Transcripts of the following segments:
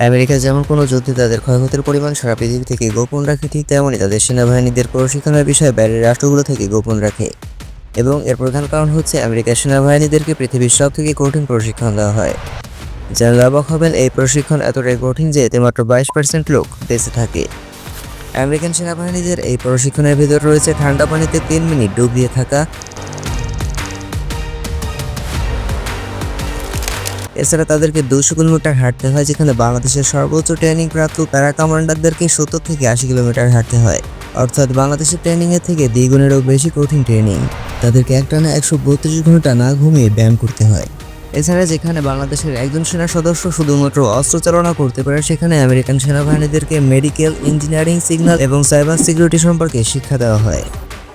America যেমন কোনো যুদ্ধে তাদের ক্ষয়ক্ষতির পরিমাণ সারা পৃথিবী থেকে গোপন রাখে, ঠিক তেমনই তাদের সেনাবাহিনীদের প্রশিক্ষণের বিষয়ে বাইরের রাষ্ট্রগুলো থেকে গোপন রাখে। এবং এর প্রধান কারণ হচ্ছে আমেরিকার সেনাবাহিনীদেরকে পৃথিবীর সব থেকে কঠিন প্রশিক্ষণ দেওয়া হয়। যারা অবাক হবেন এই প্রশিক্ষণ এতটাই কঠিন যে এতে মাত্র বাইশ পার্সেন্ট লোক বেঁচে থাকে। আমেরিকান সেনাবাহিনীদের এই প্রশিক্ষণের ভিতর রয়েছে ঠান্ডা পানিতে তিন মিনিট ডুব দিয়ে থাকা এছাড়া তাদেরকে দুশো কিলোমিটার হাঁটতে হয়, যেখানে বাংলাদেশের সর্বোচ্চ ট্রেনিং প্রাপ্ত প্যারা কমান্ডারদেরকে সত্তর থেকে আশি কিলোমিটার হাঁটতে হয়। অর্থাৎ বাংলাদেশের ট্রেনিংয়ের থেকে দ্বিগুণেরও বেশি কঠিন ট্রেনিং তাদেরকে একটানা একশো বত্রিশ ঘণ্টা না ঘুমিয়ে ব্যায়াম করতে হয়। এছাড়া যেখানে বাংলাদেশের একজন সেনা সদস্য শুধুমাত্র অস্ত্র চালনা করতে পারে, সেখানে আমেরিকান সেনাবাহিনীদেরকে মেডিকেল ইঞ্জিনিয়ারিং সিগন্যাল এবং সাইবার সিকিউরিটি সম্পর্কে শিক্ষা দেওয়া হয়।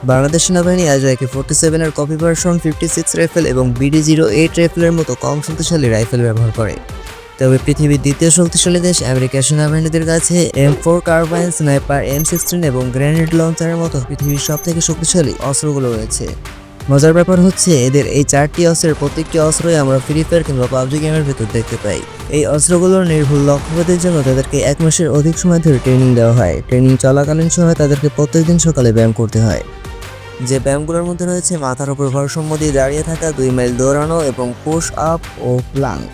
বাংলাদেশ সেনাবাহিনী আজ একে ফোর্টি সেভেনের copy version fifty six rifle এবং বিডি জিরো এইট রাইফেলের মতো কম শক্তিশালী রাইফেল ব্যবহার করে। তবে পৃথিবীর দ্বিতীয় শক্তিশালী দেশ আমেরিকার সেনাবাহিনীদের কাছে M four carbine sniper M sixteen এবং গ্রেনেড লঞ্চারের মতো পৃথিবীর সব থেকে শক্তিশালী অস্ত্রগুলো রয়েছে। মজার ব্যাপার হচ্ছে, এদের এই চারটি অস্ত্রের প্রত্যেকটি অস্ত্রই আমরা ফ্রি ফায়ার কিংবা পাবজি গেমের ভেতর দেখতে পাই। এই অস্ত্রগুলোর নির্ভুল লক্ষ্যভেদের জন্য তাদেরকে এক মাসের অধিক সময় ধরে ট্রেনিং দেওয়া হয়। ট্রেনিং চলাকালীন সময় তাদেরকে প্রত্যেকদিন সকালে ব্যায়াম করতে হয়। যে ব্যায়ামগুলোর মধ্যে রয়েছে মাথার উপর ভারসাম্য দিয়ে দাঁড়িয়ে থাকা, দুই মাইল দৌড়ানো এবং পুশ আপ ও প্লাঙ্ক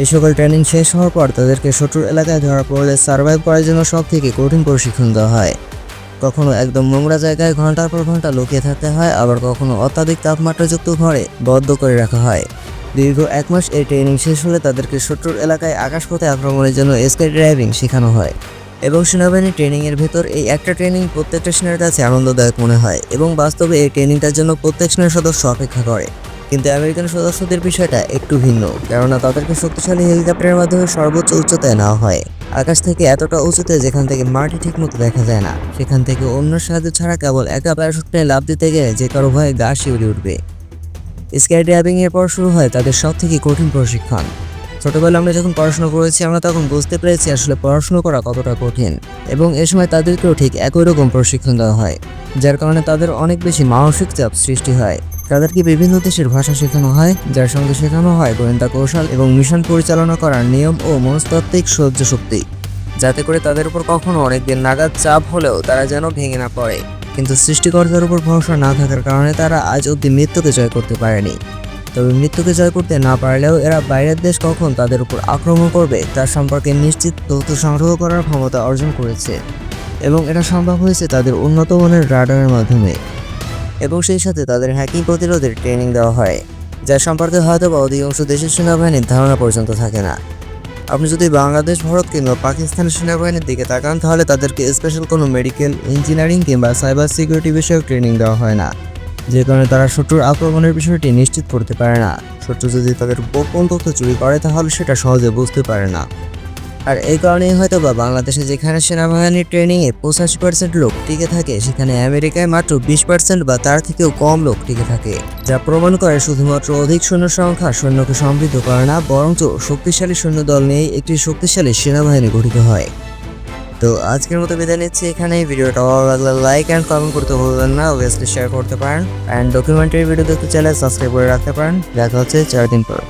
এই সকল ট্রেনিং শেষ হওয়ার পর তাদেরকে শত্রুর এলাকায় ধরা পড়লে সার্ভাইভ করার জন্য সব থেকে কঠিন প্রশিক্ষণ দেওয়া হয়। কখনো একদম নোংরা জায়গায় ঘণ্টার পর ঘণ্টা লুকিয়ে থাকতে হয়, আবার কখনো অত্যাধিক তাপমাত্রাযুক্ত ঘরে বদ্ধ করে রাখা হয়। দীর্ঘ এক মাস এই ট্রেনিং শেষ হলে তাদেরকে শত্রুর এলাকায় আকাশপথে আক্রমণের জন্য স্কাই ড্রাইভিং শেখানো হয়। এবং সেনাবাহিনী ট্রেনিংয়ের ভেতর এই একটা ট্রেনিং প্রত্যেকটা সেনার কাছে আনন্দদায়ক মনে হয় এবং বাস্তবে এই ট্রেনিংটার জন্য প্রত্যেক সেনার সদস্য অপেক্ষা করে। কিন্তু আমেরিকান সদস্যদের বিষয়টা একটু ভিন্ন, কেননা তাদেরকে শক্তিশালী হেলিকপ্টারের মাধ্যমে সর্বোচ্চ উচ্চতায় নেওয়া হয়। আকাশ থেকে এতটা উঁচুতে যেখান থেকে মাটি ঠিকমতো দেখা যায় না, সেখান থেকে অন্য সাহায্য ছাড়া কেবল একা প্যারাশুট লাভ দিতে গেলে যে কারও ভয়ে গা শিউরে উঠবে। স্কাই ড্রাইভিং এর পর শুরু হয় তাদের সব থেকে কঠিন প্রশিক্ষণ। ছোটবেলা আমরা যখন পড়াশোনা করেছি, আমরা তখন বুঝতে পেরেছি আসলে পড়াশোনা করা কতটা কঠিন। এবং এ সময় তাদেরকেও ঠিক একই রকম প্রশিক্ষণ দেওয়া হয়, যার কারণে তাদের অনেক বেশি মানসিক চাপ সৃষ্টি হয়। তাদেরকে বিভিন্ন দেশের ভাষা শেখানো হয়, যার সঙ্গে শেখানো হয় গোয়েন্দা কৌশল এবং মিশন পরিচালনা করার নিয়ম ও মনস্তাত্ত্বিক সহ্য শক্তি, যাতে করে তাদের উপর কখনো অনেকদিন নাগাদ চাপ হলেও তারা যেন ভেঙে না পড়ে। কিন্তু সৃষ্টিকর্তার উপর ভরসা না থাকার কারণে তারা আজ অব্দি মৃত্যুকে জয় করতে পারেনি। তবে মৃত্যুকে জয় করতে না পারলেও এরা বাইরের দেশ কখন তাদের উপর আক্রমণ করবে তার সম্পর্কে নিশ্চিত তথ্য সংগ্রহ করার ক্ষমতা অর্জন করেছে। এবং এটা সম্ভব হয়েছে তাদের উন্নত মানের রাডারের মাধ্যমে। এবং সেই সাথে তাদের হ্যাকিং প্রতিরোধের ট্রেনিং দেওয়া হয়, যার সম্পর্কে হয়তো বা অধিকাংশ দেশের সেনাবাহিনীর ধারণা পর্যন্ত থাকে না। আপনি যদি বাংলাদেশ, ভারত কিংবা পাকিস্তানের সেনাবাহিনীর দিকে তাকান, তাহলে তাদেরকে স্পেশাল কোনো মেডিকেল ইঞ্জিনিয়ারিং কিংবা সাইবার সিকিউরিটি বিষয়ক ট্রেনিং দেওয়া হয় না। যে কারণে তারা শত্রুর আক্রমণের বিষয়টি নিশ্চিত করতে পারে না। শত্রু যদি তাদের গোপন তথ্য চুরি করে, তাহলে সেটা সহজে বুঝতে পারে না। আর এই কারণেই হয়তো বা বাংলাদেশে যেখানে সেনাবাহিনীর ট্রেনিংয়ে পঁচাশি পার্সেন্ট লোক টিকে থাকে, সেখানে আমেরিকায় মাত্র বিশ পার্সেন্ট বা তার থেকেও কম লোক টিকে থাকে, যা প্রমাণ করে শুধুমাত্র অধিক সৈন্য সংখ্যা সৈন্যকে সমৃদ্ধ করে না, বরঞ্চ শক্তিশালী সৈন্য দল নিয়েই একটি শক্তিশালী সেনাবাহিনী গঠিত হয়। তো আজকের মতো বিদায় নিচ্ছি এখানে ভিডিওটা ভালো লাগলে লাইক অ্যান্ড কমেন্ট করতে ভুলবেন না। অবভিয়াসলি শেয়ার করতে পারেন। অ্যান্ড ডকুমেন্টারি ভিডিও দেখতে চাইলে সাবস্ক্রাইব করে রাখতে পারেন। দেখা হচ্ছে চার দিন পর।